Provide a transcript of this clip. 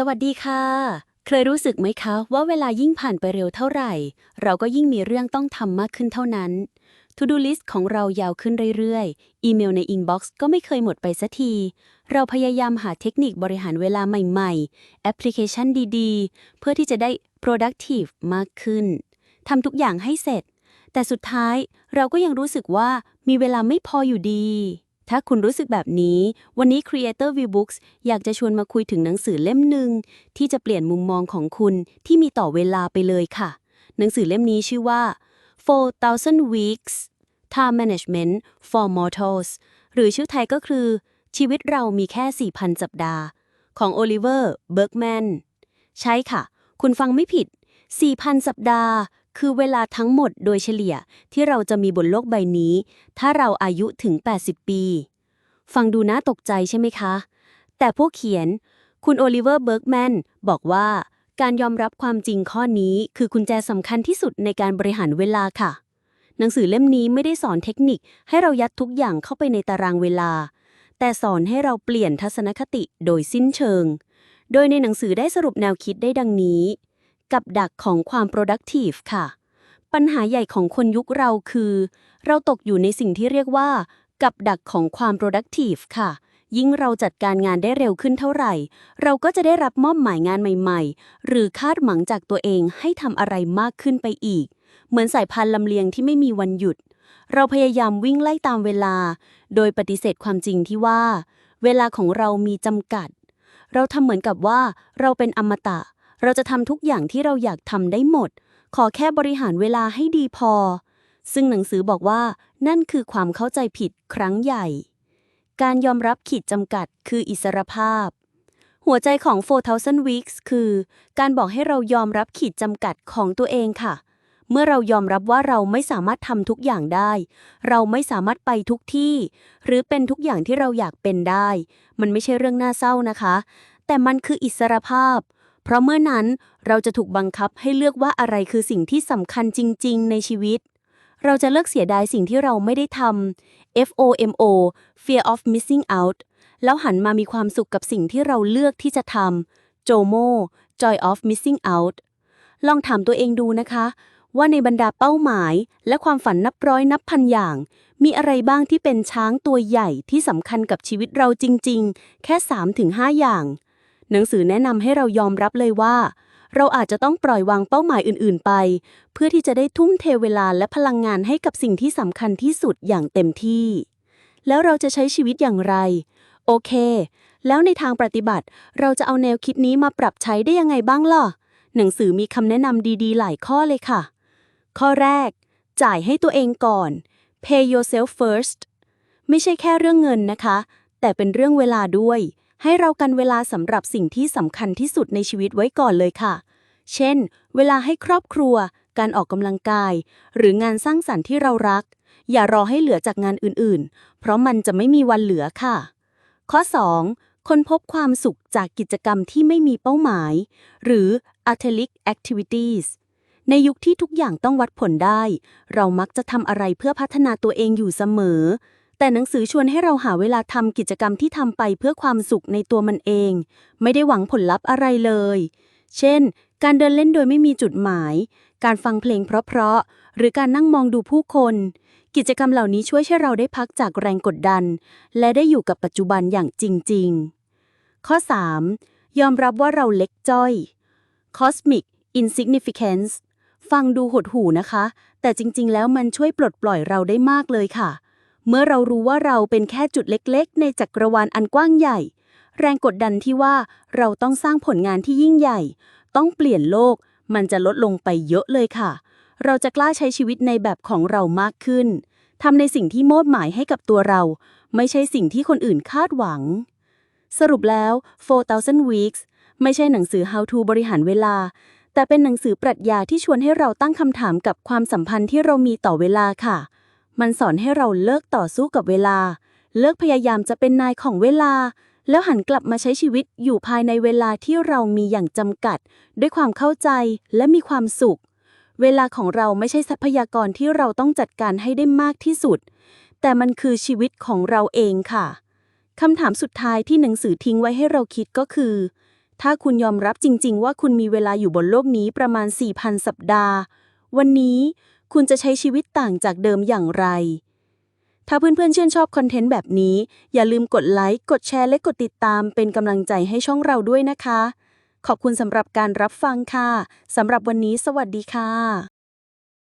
สวัสดีค่ะ เคยรู้สึกไหมคะ ว่าเวลายิ่งผ่านไปเร็วเท่าไหร่ เราก็ยิ่งมีเรื่องต้องทำมากขึ้นเท่านั้น To Do List ของเรายาวขึ้นเรื่อยๆ อีเมลใน Inbox ก็ไม่เคยหมดไปสักที เราพยายามหาเทคนิคบริหารเวลาใหม่ๆ แอปพลิเคชันดีๆ เพื่อที่จะได้ productive มากขึ้นทำทุกอย่างให้เสร็จ แต่สุดท้ายเราก็ยังรู้สึกว่ามีเวลาไม่พออยู่ดี ถ้าคุณรู้สึกแบบนี้ วันนี้ Creator View Books อยากจะชวนมาคุยถึงหนังสือเล่มหนึ่งที่จะเปลี่ยนมุมมองของคุณที่มีต่อเวลาไปเลยค่ะ หนังสือเล่มนี้ชื่อว่า 4,000 Weeks Time Management for Mortals หรือชื่อไทยก็คือ ชีวิตเรามีแค่ 4,000 สัปดาห์ ของโอลิเวอร์ เบิร์กแมน ใช่ค่ะ คุณฟังไม่ผิด 4,000 สัปดาห์ คือเวลาทั้งหมดโดยเฉลี่ยที่เราจะมีบนโลกใบนี้ ถ้าเราอายุถึง 80 ปี ฟังดูน่าตกใจใช่ไหมคะ แต่ผู้เขียน คุณโอลิเวอร์เบิร์กแมนบอกว่าการยอมรับความจริงข้อนี้คือกุญแจสำคัญที่สุดในการบริหารเวลาค่ะ หนังสือเล่มนี้ไม่ได้สอนเทคนิคให้เรายัดทุกอย่างเข้าไปในตารางเวลา แต่สอนให้เราเปลี่ยนทัศนคติโดยสิ้นเชิง โดยในหนังสือได้สรุปแนวคิดได้ดังนี้ กับดักของความ productive ค่ะ ปัญหาใหญ่ของคนยุคเราคือ เราตกอยู่ในสิ่งที่เรียกว่า กับดักของความ productive ค่ะ ยิ่งเราจัดการงานได้เร็วขึ้นเท่าไหร่ เราก็จะได้รับมอบหมายงานใหม่ๆ หรือคาดหวังจากตัวเองให้ทำอะไรมากขึ้นไปอีก เหมือนสายพันธุ์ลำเลียงที่ไม่มีวันหยุด เราพยายามวิ่งไล่ตามเวลา โดยปฏิเสธความจริงที่ว่า เวลาของเรามีจำกัด เราทำเหมือนกับว่า เราเป็นอมตะ เราจะทำทุกอย่างที่เราอยากทำได้หมด ขอแค่บริหารเวลาให้ดีพอ ซึ่งหนังสือบอกว่านั่นคือความเข้าใจผิดครั้งใหญ่ การยอมรับขีดจำกัดคืออิสรภาพ หัวใจของ 4,000 weeks คือ การบอกให้เรายอมรับขีดจำกัดของตัวเองค่ะ เมื่อเรายอมรับว่าเราไม่สามารถทำทุกอย่างได้ เราไม่สามารถไปทุกที่ หรือเป็นทุกอย่างที่เราอยากเป็นได้ มันไม่ใช่เรื่องน่าเศร้านะคะ แต่มันคืออิสรภาพ เพราะเมื่อนั้นเราจะถูกบังคับให้เลือกว่าอะไรคือสิ่งที่สำคัญจริง ๆ ในชีวิต เราจะเลิกเสียดายสิ่งที่เราไม่ได้ทำ FOMO Fear of Missing Out แล้วหันมามีความสุขกับสิ่งที่เราเลือกที่จะทำ JOMO Joy of Missing Out ลองถามตัวเองดูนะคะ ว่าในบรรดาเป้าหมาย และความฝันนับร้อยนับพันอย่าง มีอะไรบ้างที่เป็นช้างตัวใหญ่ที่สำคัญกับชีวิตเราจริง ๆ แค่ 3-5 อย่าง หนังสือแนะนำให้เรายอมรับเลยว่า เราอาจจะต้องปล่อยวางเป้าหมายอื่น ๆ ไป เพื่อที่จะได้ทุ่มเทเวลาและพลังงานให้กับสิ่งที่สำคัญที่สุดอย่างเต็มที่ แล้วเราจะใช้ชีวิตอย่างไร โอเค แล้วในทางปฏิบัติ เราจะเอาแนวคิดนี้มาปรับใช้ได้ยังไงบ้างล่ะ หนังสือมีคำแนะนำดีๆ หลายข้อเลยค่ะ ข้อแรก จ่ายให้ตัวเองก่อน pay yourself first ไม่ใช่แค่เรื่องเงินนะคะ แต่เป็นเรื่องเวลาด้วย ให้เรากันเวลาสำหรับสิ่งที่สำคัญที่สุดในชีวิตไว้ก่อนเลยค่ะ เช่น เวลาให้ครอบครัว การออกกำลังกาย หรืองานสร้างสรรค์ที่เรารัก อย่ารอให้เหลือจากงานอื่นๆ เพราะมันจะไม่มีวันเหลือค่ะ ข้อ 2. คนพบความสุขจากกิจกรรมที่ไม่มีเป้าหมาย หรือ atelic activities ในยุคที่ทุกอย่างต้องวัดผลได้ เรามักจะทำอะไรเพื่อพัฒนาตัวเองอยู่เสมอ แต่หนังสือชวนให้เราหาเวลาทำกิจกรรมที่ทำไปเพื่อความสุขในตัวมันเอง ไม่ได้หวังผลลัพธ์อะไรเลย เช่น การเดินเล่นโดยไม่มีจุดหมาย การฟังเพลงเพราะๆ หรือการนั่งมองดูผู้คน กิจกรรมเหล่านี้ช่วยให้เราได้พักจากแรงกดดัน และได้อยู่กับปัจจุบันอย่างจริง ๆ ข้อ 3. ยอมรับว่าเราเล็กจ้อย cosmic insignificance ฟังดูหดหูนะคะ แต่จริง ๆ แล้วมันช่วยปลดปล่อยเราได้มากเลยค่ะ เมื่อเรารู้ว่าเราเป็นแค่จุดเล็กๆ ในจักรวาลอันกว้างใหญ่ แรงกดดันที่ว่าเราต้องสร้างผลงานที่ยิ่งใหญ่ ต้องเปลี่ยนโลก มันจะลดลงไปเยอะเลยค่ะ เราจะกล้าใช้ชีวิตในแบบของเรามากขึ้นทำในสิ่งที่โมดหมายให้กับตัวเรา ไม่ใช่สิ่งที่คนอื่นคาดหวัง สรุปแล้ว 4,000 weeks ไม่ใช่หนังสือ how to บริหารเวลา แต่เป็นหนังสือปรัชญาที่ชวนให้เราตั้งคำถามกับความสัมพันธ์ที่เรามีต่อเวลาค่ะ มันสอนให้เราเลิกต่อสู้กับเวลา เลิกพยายามจะเป็นนายของเวลา แล้วหันกลับมาใช้ชีวิตอยู่ภายในเวลาที่เรามีอย่างจำกัด ด้วยความเข้าใจและมีความสุข เวลาของเราไม่ใช่ทรัพยากรที่เราต้องจัดการให้ได้มากที่สุด แต่มันคือชีวิตของเราเองค่ะคำถามสุดท้ายที่หนังสือทิ้งไว้ให้เราคิดก็คือ ถ้าคุณยอมรับจริง ๆ ว่าคุณมีเวลาอยู่บนโลกนี้ประมาณ 4,000 สัปดาห์ วันนี้ คุณจะใช้ชีวิตต่างจากเดิมอย่างไร ถ้าเพื่อนๆชื่นชอบคอนเทนต์แบบนี้ อย่าลืมกดไลค์ กดแชร์และกดติดตามเป็นกำลังใจให้ช่องเราด้วยนะคะ ขอบคุณสำหรับการรับฟังค่ะสำหรับวันนี้สวัสดีค่ะ